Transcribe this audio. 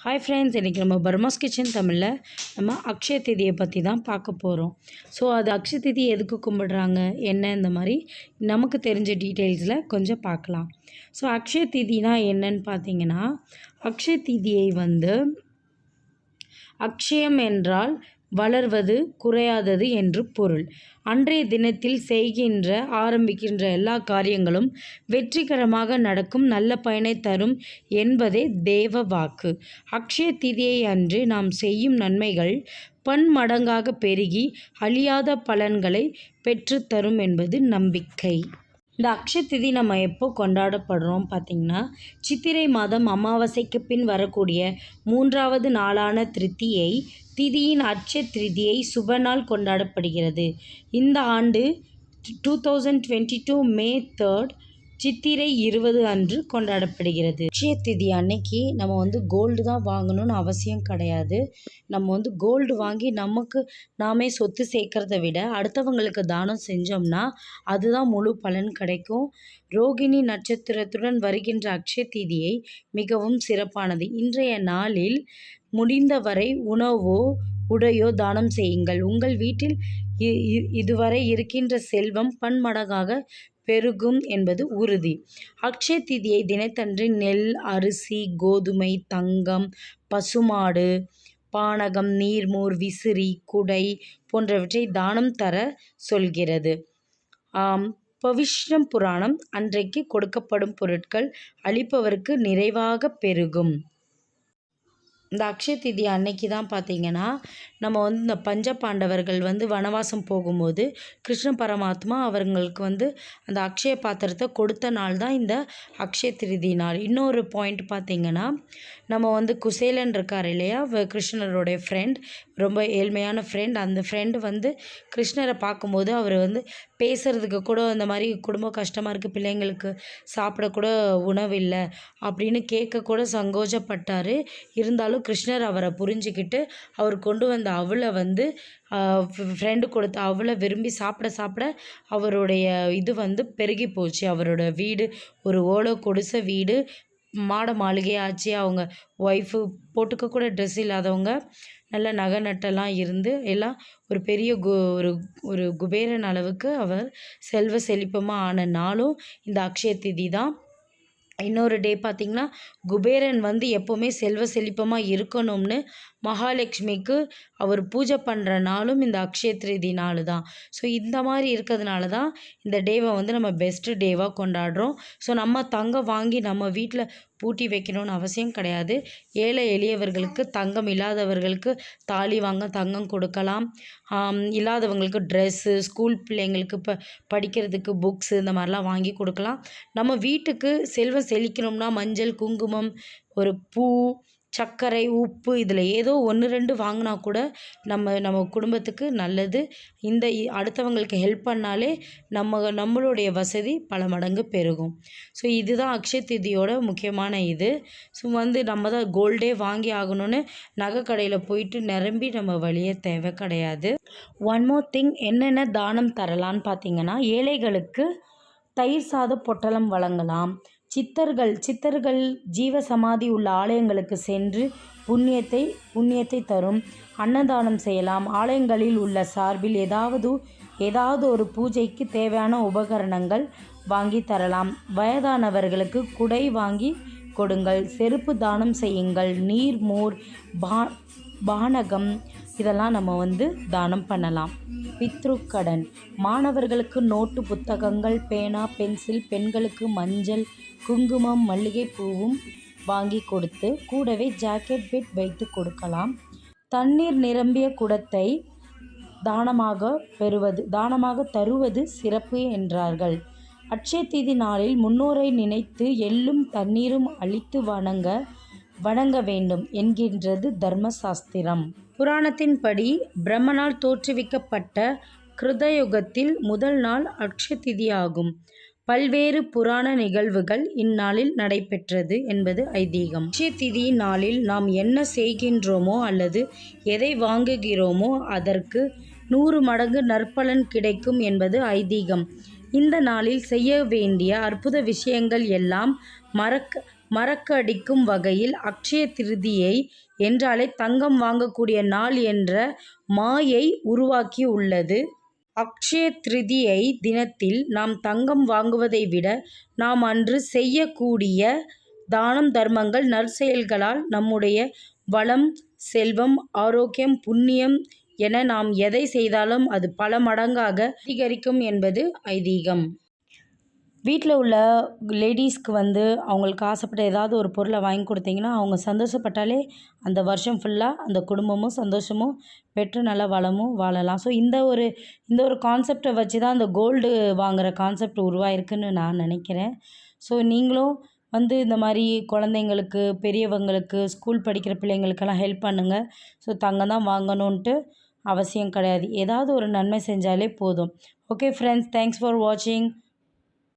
Hi friends இன்றைக்கி நம்ம பர்மாஸ் kitchen தமிழில் நம்ம அக்ஷய திதியை பற்றி தான் பார்க்க போகிறோம் ஸோ அது அக்ஷய திதி எதுக்கு கும்பிடுறாங்க? என்ன இந்த மாதிரி நமக்கு தெரிஞ்ச டீட்டெயில்ஸில் கொஞ்சம் பார்க்கலாம். ஸோ அக்ஷய திதினா என்னன்னு பார்த்தீங்கன்னா அக்ஷய திதியை வந்து அக்ஷயம் என்றால் வளர்வது குறையாதது என்று பொருள். அன்றைய தினத்தில் செய்கின்ற ஆரம்பிக்கின்ற எல்லா காரியங்களும் வெற்றிகரமாக நடக்கும் நல்ல பயனை தரும் என்பதே தேவ வாக்கு. அக்ஷய திதியை அன்று நாம் செய்யும் நன்மைகள் பன்மடங்காக பெருகி அழியாத பலன்களை பெற்றுத்தரும் என்பது நம்பிக்கை. இந்த அக்ஷய திதி நம்ம எப்போ கொண்டாடப்படுறோம் பார்த்திங்கன்னா சித்திரை மாதம் அமாவாசைக்கு பின் வரக்கூடிய மூன்றாவது நாளான திருத்தியை திதியின் அட்சய திருதியை சுப நாள் கொண்டாடப்படுகிறது. இந்த ஆண்டு two thousand twenty two May third சித்திரை இருபது அன்று கொண்டாடப்படுகிறது. லட்சிய திதி அன்னைக்கு நம்ம வந்து கோல்டு தான் வாங்கணும்னு அவசியம் கிடையாது. நம்ம வந்து கோல்டு வாங்கி நமக்கு நாமே சொத்து சேர்க்கறத விட அடுத்தவங்களுக்கு தானம் செஞ்சோம்னா அதுதான் முழு பலன் கிடைக்கும். ரோகிணி நட்சத்திரத்துடன் வருகின்ற அக்ஷய திதியை மிகவும் சிறப்பானது. இன்றைய நாளில் முடிந்தவரை உணவோ உடையோ தானம் செய்யுங்கள். உங்கள் வீட்டில் இதுவரை இருக்கின்ற செல்வம் பன்மடங்காக பெருகும் என்பது உறுதி. அக்ஷய திதியை தினத்தன்று நெல் அரிசி கோதுமை தங்கம் பசுமாடு பானகம் நீர்மோர் விசிறி குடை போன்றவற்றை தானம் தர சொல்கிறது. பவிஷ்ணம் புராணம் அன்றைக்கு கொடுக்கப்படும் பொருட்கள் அளிப்பவருக்கு நிறைவாக பெருகும். இந்த அக்ஷய திதி அன்னைக்கு தான் பார்த்தீங்கன்னா நம்ம வந்து இந்த பஞ்ச பாண்டவர்கள் வந்து வனவாசம் போகும்போது கிருஷ்ண பரமாத்மா அவர்களுக்கு வந்து அந்த அக்ஷய பாத்திரத்தை கொடுத்த நாள் தான் இந்த அக்ஷய திருதி நாள். இன்னொரு பாயிண்ட் பார்த்திங்கன்னா நம்ம வந்து குசேலன் இருக்கார் இல்லையா? கிருஷ்ணருடைய ஃப்ரெண்ட் ரொம்ப ஏழ்மையான ஃப்ரெண்ட் அந்த ஃப்ரெண்டு வந்து கிருஷ்ணரை பார்க்கும்போது அவர் வந்து பேசுகிறதுக்கு கூட இந்த மாதிரி குடும்பம் கஷ்டமாக இருக்குது பிள்ளைங்களுக்கு சாப்பிடக்கூட உணவு இல்லை அப்படின்னு கேட்க கூட சங்கோஜப்பட்டார். இருந்தாலும் கிருஷ்ணர் அவரை புரிஞ்சுக்கிட்டு அவர் கொண்டு வந்த அவளை வந்து ஃப்ரெண்டு கொடுத்த அவளை விரும்பி சாப்பிட சாப்பிட அவருடைய இது வந்து பெருகி போச்சு. அவரோட வீடு ஒரு ஓலை கொடுச வீடு மாட மாளிகையாச்சு அவங்க ஒய்ஃபு போட்டுக்க கூட ட்ரெஸ் இல்லாதவங்க நல்ல நகை நட்டெல்லாம் இருந்து எல்லாம் ஒரு பெரிய கு ஒரு ஒரு குபேரன் அளவுக்கு அவர் செல்வ செழிப்பமாக ஆன நாளும் இந்த அக்ஷய திதி தான். இன்னொரு டே பார்த்திங்கன்னா குபேரன் வந்து எப்போவுமே செல்வ செழிப்பமாக இருக்கணும்னு மகாலட்சுமிக்கு அவர் பூஜை பண்ணுற நாளும் இந்த அக்ஷய திருதி நாள் தான் ஸோ இந்த மாதிரி இருக்கிறதுனால தான் இந்த டேவை வந்து நம்ம பெஸ்ட்டு டேவாக கொண்டாடுறோம். ஸோ நம்ம தங்கம் வாங்கி நம்ம வீட்டில் பூட்டி வைக்கணும்னு அவசியம் கிடையாது. ஏழை எளியவர்களுக்கு தங்கம் இல்லாதவர்களுக்கு தாலி வாங்க தங்கம் கொடுக்கலாம். இல்லாதவங்களுக்கு ட்ரெஸ்ஸு ஸ்கூல் பிள்ளைங்களுக்கு இப்போ படிக்கிறதுக்கு புக்ஸு இந்த மாதிரிலாம் வாங்கி கொடுக்கலாம். நம்ம வீட்டுக்கு செல்வ செழிக்கணும்னா மஞ்சள் குங்குமம் ஒரு பூ சர்க்கரை உப்பு இதில் ஏதோ ஒன்று ரெண்டு வாங்கினா கூட நம்ம நம்ம குடும்பத்துக்கு நல்லது. இந்த அடுத்தவங்களுக்கு ஹெல்ப் பண்ணாலே நம்ம நம்மளுடைய வசதி பல மடங்கு பெருகும். ஸோ இதுதான் அக்ஷய திதியோட முக்கியமான இது. ஸோ வந்து நம்ம தான் கோல்டே வாங்கி ஆகணும்னு நகை கடையில் போயிட்டு நிரம்பி நம்ம வழியே தேவை கிடையாது. ஒன் மோர் திங் என்னென்ன தானம் தரலான்னு பார்த்தீங்கன்னா ஏழைகளுக்கு தயிர் சாத பொட்டலம் வழங்கலாம். சித்தர்கள் சித்தர்கள் ஜீவ சமாதி உள்ள ஆலயங்களுக்கு சென்று புண்ணியத்தை புண்ணியத்தை தரும் அன்னதானம் செய்யலாம். ஆலயங்களில் உள்ள சார்பில் ஏதாவது ஏதாவது ஒரு பூஜைக்கு தேவையான உபகரணங்கள் வாங்கி தரலாம். வயதானவர்களுக்கு குடை வாங்கி கொடுங்கள். செருப்பு தானம் செய்யுங்கள். நீர் மோர் பா பானகம் இதெல்லாம் நம்ம வந்து தானம் பண்ணலாம். பித்ருக்கடன். மாணவர்களுக்கு நோட்டு புத்தகங்கள் பேனா பென்சில் பெண்களுக்கு மஞ்சள் குங்குமம் மல்லிகைப்பூவும் வாங்கி கொடுத்து கூடவே ஜாக்கெட் பெட் வைத்து கொடுக்கலாம். தண்ணீர் நிரம்பிய குடத்தை தானமாக பெறுவது தானமாக தருவது சிறப்பு என்றார்கள். அட்சய தீதி நாளில் முன்னோரை நினைத்து எள்ளும் தண்ணீரும் அழித்து வணங்க வணங்க வேண்டும் என்கின்றது தர்மசாஸ்திரம் புராணத்தின்படி பிரம்மனால் தோற்றுவிக்கப்பட்ட கிருதயுகத்தில் முதல் நாள் அக்ஷய திதியாகும் பல்வேறு புராண நிகழ்வுகள் இந்நாளில் நடைபெற்றது என்பது ஐதீகம். அக்ஷய திதி நாளில் நாம் என்ன செய்கின்றோமோ அல்லது எதை வாங்குகிறோமோ அதற்கு நூறு மடங்கு நற்பலன் கிடைக்கும் என்பது ஐதீகம். இந்த நாளில் செய்ய வேண்டிய அற்புத விஷயங்கள் எல்லாம் மறக்க மறக்கடிக்கும் வகையில் அக்ஷய திருதியை என்றாலே தங்கம் வாங்கக்கூடிய நாள் என்ற மாயை உருவாக்கி உள்ளது. அக்ஷய திருதியை தினத்தில் நாம் தங்கம் வாங்குவதை விட நாம் அன்று செய்யக்கூடிய தானம் தர்மங்கள் நற்செயல்களால் நம்முடைய வளம் செல்வம் ஆரோக்கியம் புண்ணியம் என நாம் எதை செய்தாலும் அது பல மடங்காக அதிகரிக்கும் என்பது ஐதீகம். வீட்டில் உள்ள லேடீஸ்க்கு வந்து அவங்களுக்கு ஆசைப்பட்ட ஏதாவது ஒரு பொருளை வாங்கி கொடுத்தீங்கன்னா அவங்க சந்தோஷப்பட்டாலே அந்த வருஷம் ஃபுல்லாக அந்த குடும்பமும் சந்தோஷமும் பெற்று நல்ல வளமும் வாழலாம். ஸோ இந்த ஒரு இந்த ஒரு கான்செப்டை வச்சு தான் அந்த கோல்டு வாங்குகிற கான்செப்ட் உருவாயிருக்குன்னு நான் நினைக்கிறேன். ஸோ நீங்களும் வந்து இந்த மாதிரி குழந்தைங்களுக்கு பெரியவங்களுக்கு ஸ்கூல் படிக்கிற பிள்ளைங்களுக்கெல்லாம் ஹெல்ப் பண்ணுங்கள் ஸோ தங்கம் தான் வாங்கணுன்ட்டு அவசியம் கிடையாது. ஏதாவது ஒரு நன்மை செஞ்சாலே போதும். ஓகே ஃப்ரெண்ட்ஸ் தேங்க்ஸ் ஃபார் வாட்சிங்